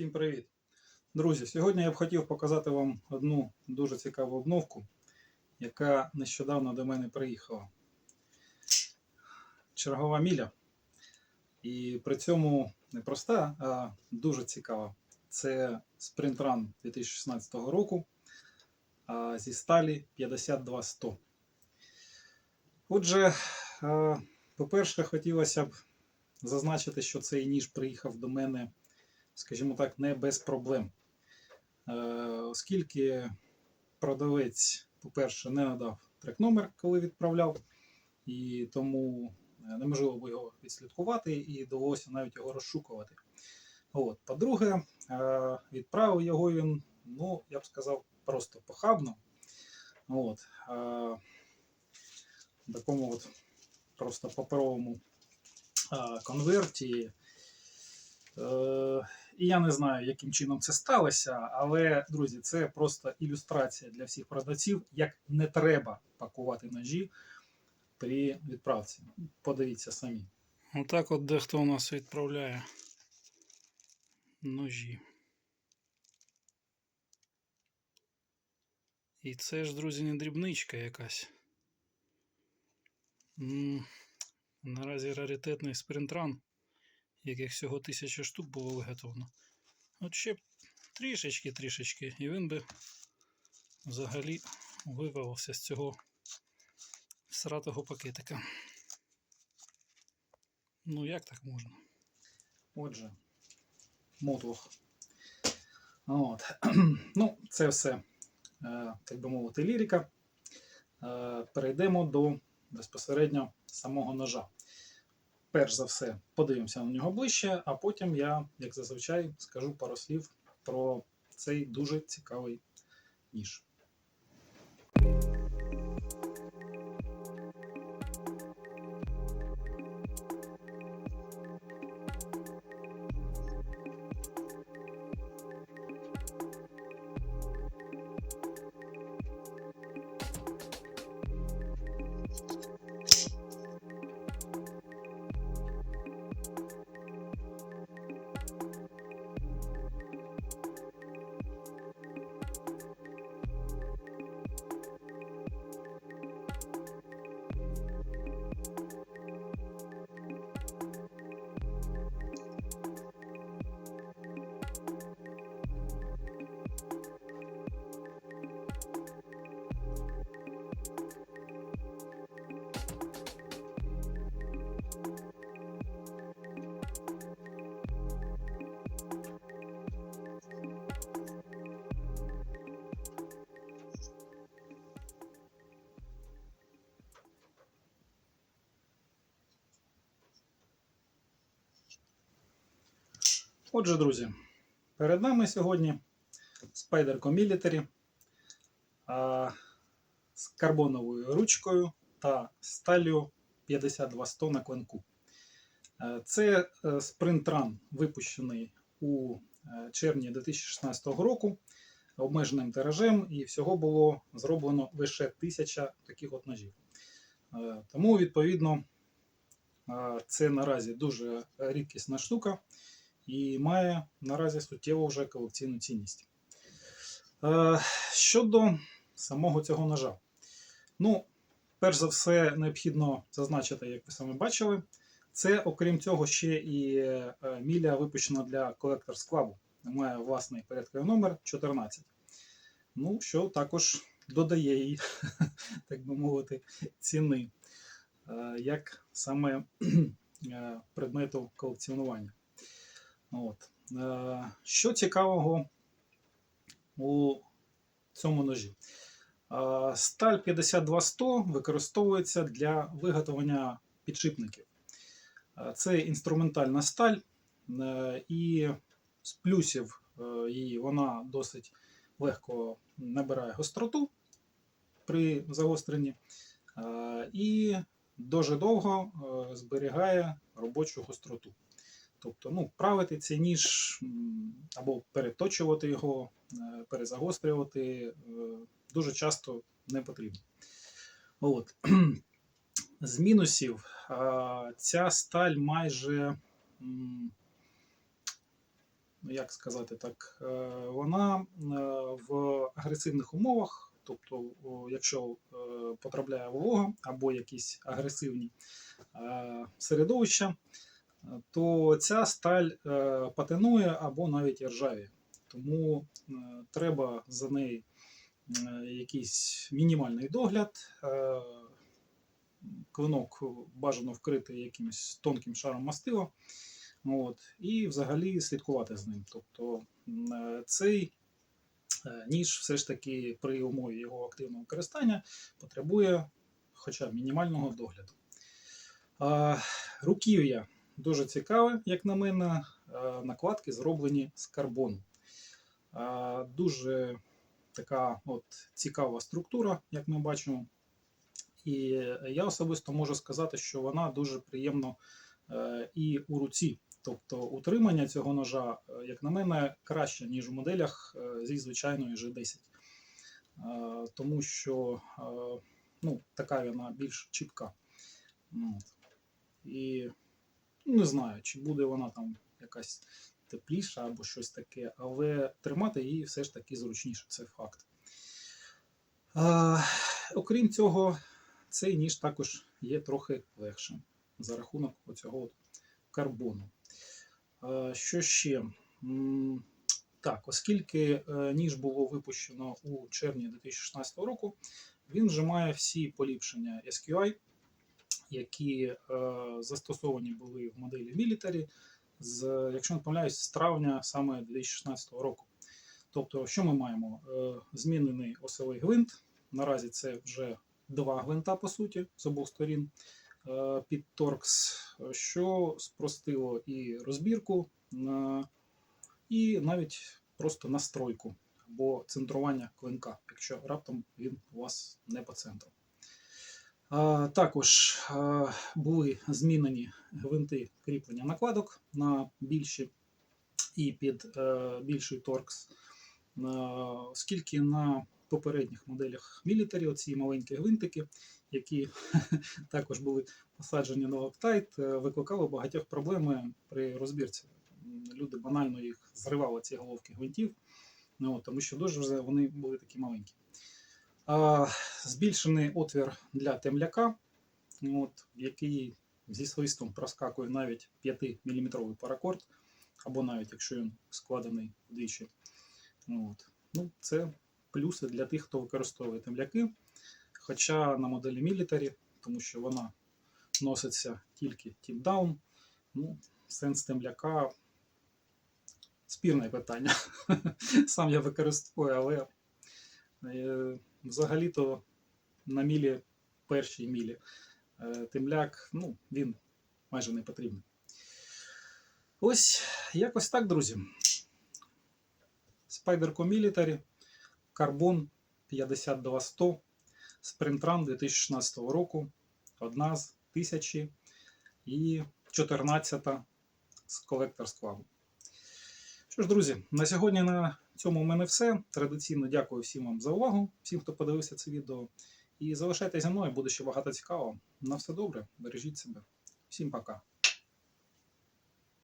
Всім привіт! Друзі, сьогодні я б хотів показати вам одну дуже цікаву обновку, яка нещодавно до мене приїхала. Чергова міля. І при цьому не проста, а дуже цікава. Це Run 2016 року зі сталі 52100. Отже, по-перше, хотілося б зазначити, що цей ніж приїхав до мене скажімо так, не без проблем. Е, Оскільки продавець, по-перше, не надав трек-номер, коли відправляв, і тому е, неможливо було його відслідкувати, і довелося навіть його розшукувати. От. По-друге, е, відправив його він, ну, я б сказав, просто похабно. От. В такому от просто паперовому конверті. І я не знаю, яким чином це сталося, але, друзі, це просто ілюстрація для всіх продавців, як не треба пакувати ножі при відправці. Подивіться самі. Отак от дехто у нас відправляє ножі. І це ж, друзі, не дрібничка якась. Наразі раритетний спринтран, яких всього тисяча штук було виготовлено. От ще трішечки-трішечки, і він би взагалі вивалився з цього сратого пакетика. Ну, як так можна? Отже, мотлох. От. Ну, це все, е, так би мовити, лірика. Е, Перейдемо до безпосередньо самого ножа. Перш за все, подивимося на нього ближче, а потім я, як зазвичай, скажу пару слів про цей дуже цікавий ніж. Отже, друзі, перед нами сьогодні Spyderco Military з карбоновою ручкою та сталью 5200 на клинку. Е, Це е, спринтран, випущений у е, червні 2016 року обмеженим тиражем, і всього було зроблено лише тисяча таких от ножів. Тому, відповідно, це наразі дуже рідкісна штука і має наразі суттєву вже колекційну цінність. Е, Щодо самого цього ножа. Ну, перш за все, необхідно зазначити, як ви самі бачили, це, окрім цього, ще і е, міля випущена для Collectors Club. Має власний порядковий номер 14. Ну, що також додає їй, так би мовити, ціни, е, як саме предмету колекціонування. От. Е, Що цікавого у цьому ножі? Е, Сталь 52100 використовується для виготовлення підшипників. Е, Це інструментальна сталь, і з плюсів її вона досить легко набирає гостроту при загостренні і дуже довго зберігає робочу гостроту. Тобто, ну, правити цей ніж або переточувати його, е, перезагострювати е, дуже часто не потрібно. От. З мінусів ця сталь майже ну, як сказати так, е, вона в агресивних умовах, тобто, якщо потрапляє волога або якісь агресивні середовища, то ця сталь е, патинує або навіть ржавіє. Тому е, треба за неї е, якийсь мінімальний догляд. Клинок бажано вкрити якимось тонким шаром мастила. От, і взагалі слідкувати за ним. Тобто цей ніж все ж таки при умові його активного використання потребує хоча б мінімального догляду. Руків'я дуже цікаве, як на мене. Е, Накладки зроблені з карбону. Дуже така от цікава структура, як ми бачимо. І я особисто можу сказати, що вона дуже приємно е, і у руці. Тобто утримання цього ножа, е, як на мене, краще, ніж у моделях е, зі звичайної G10. Е, Тому що е, ну, така вона більш чіпка. І не знаю, чи буде вона там якась тепліша або щось таке, але тримати її все ж таки зручніше, це факт. Е, Окрім цього, цей ніж також є трохи легшим за рахунок оцього от карбону. Е, Що ще? Так, оскільки е, ніж було випущено у червні 2016 року, він вже має всі поліпшення SQI, які е, застосовані були в моделі Military, з, якщо не помиляюсь, з травня саме 2016 року. Тобто, що ми маємо? Е, Змінений осовий гвинт. Наразі це вже два гвинта, по суті, з обох сторін е, під торкс, що спростило і розбірку, на- і навіть просто настройку або центрування клинка, якщо раптом він у вас не по центру. Також були змінені гвинти кріплення накладок на більші і під е, більший торкс, оскільки на попередніх моделях Military оці маленькі гвинтики, які також були посаджені на локтайт, е, викликали багатьох проблем при розбірці. Люди банально їх зривали ці головки гвинтів, ну, тому що дуже вони були такі маленькі. Збільшений отвір для темляка, от, який зі свистом проскакує навіть 5-мм паракорд, або навіть якщо він складений вдвічі. От. Ну, це плюси для тих, хто використовує темляки. Хоча на моделі Military, тому що вона носиться тільки тіп-даун, ну, сенс темляка спірне питання. Сам я використовую, але взагалі-то на мілі, першій мілі, е, темляк, ну, він майже не потрібний. Ось якось так, друзі. Spyderco Military, Carbon 52100, Sprintrun 2016 року, одна з тисячі і 14 з Club. Що ж, друзі, на сьогодні на цьому у мене все. Традиційно дякую всім вам за увагу, всім, хто подивився це відео. І залишайтеся мною, буде ще багато цікавого. На все добре, бережіть себе. Всім пока.